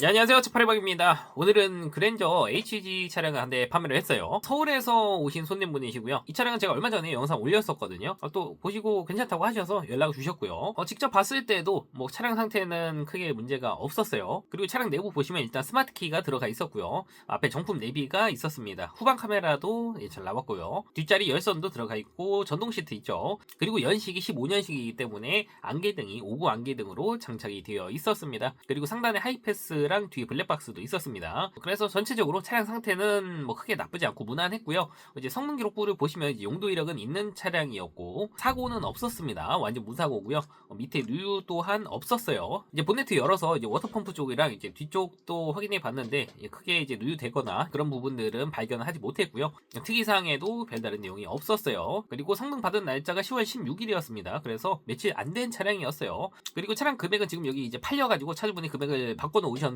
네, 안녕하세요. 차파리박입니다. 오늘은 그랜저 HG 차량을 한 대 판매를 했어요. 서울에서 오신 손님분이시고요. 이 차량은 제가 얼마 전에 영상 올렸었거든요. 어, 또 보시고 괜찮다고 하셔서 연락을 주셨고요. 어, 직접 봤을 때도 뭐 차량 상태는 크게 문제가 없었어요. 그리고 차량 내부 보시면 일단 스마트 키가 들어가 있었고요. 앞에 정품 내비가 있었습니다. 후방 카메라도 예, 잘 나왔고요. 뒷자리 열선도 들어가 있고 전동 시트 있죠. 그리고 연식이 15년식이기 때문에 안개등이 오구 안개등으로 장착이 되어 있었습니다. 그리고 상단에 하이패스 랑 뒤에 블랙박스도 있었습니다. 그래서 전체적으로 차량 상태는 뭐 크게 나쁘지 않고 무난했고요. 이제 성능 기록부를 보시면 이제 용도 이력은 있는 차량이었고 사고는 없었습니다. 완전 무사고고요. 어, 밑에 누유 또한 없었어요. 이제 본네트 열어서 이제 워터펌프 쪽이랑 이제 뒤쪽도 확인해 봤는데 예, 크게 이제 누유되거나 그런 부분들은 발견을 하지 못했고요. 특이사항에도 별다른 내용이 없었어요. 그리고 성능 받은 날짜가 10월 16일이었습니다. 그래서 며칠 안 된 차량이었어요. 그리고 차량 금액은 지금 여기 이제 팔려가지고 차주분이 금액을 바꿔 놓으셨는데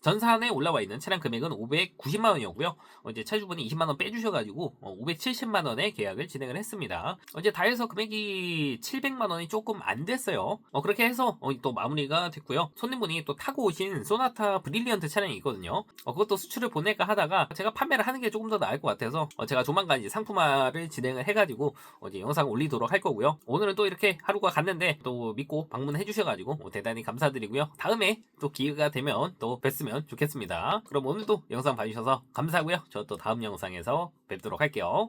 전산에 올라와 있는 차량 금액은 590만 원이었고요. 어, 이제 차주분이 20만 원 빼주셔가지고 570만 원에 계약을 진행을 했습니다. 어, 이제 다 해서 금액이 700만 원이 조금 안 됐어요. 어, 그렇게 해서 어, 또 마무리가 됐고요. 손님분이 또 타고 오신 소나타 브릴리언트 차량이 있거든요. 어, 그것도 수출을 보낼까 하다가 제가 판매를 하는 게 조금 더 나을 것 같아서 어, 제가 조만간 이제 상품화를 진행을 해가지고 어, 이제 영상 올리도록 할 거고요. 오늘은 또 이렇게 하루가 갔는데 또 믿고 방문해 주셔가지고 어, 대단히 감사드리고요. 다음에 또 기회가 되면 또 뵀으면 좋겠습니다. 그럼 오늘도 영상 봐주셔서 감사하고요. 저 또 다음 영상에서 뵙도록 할게요.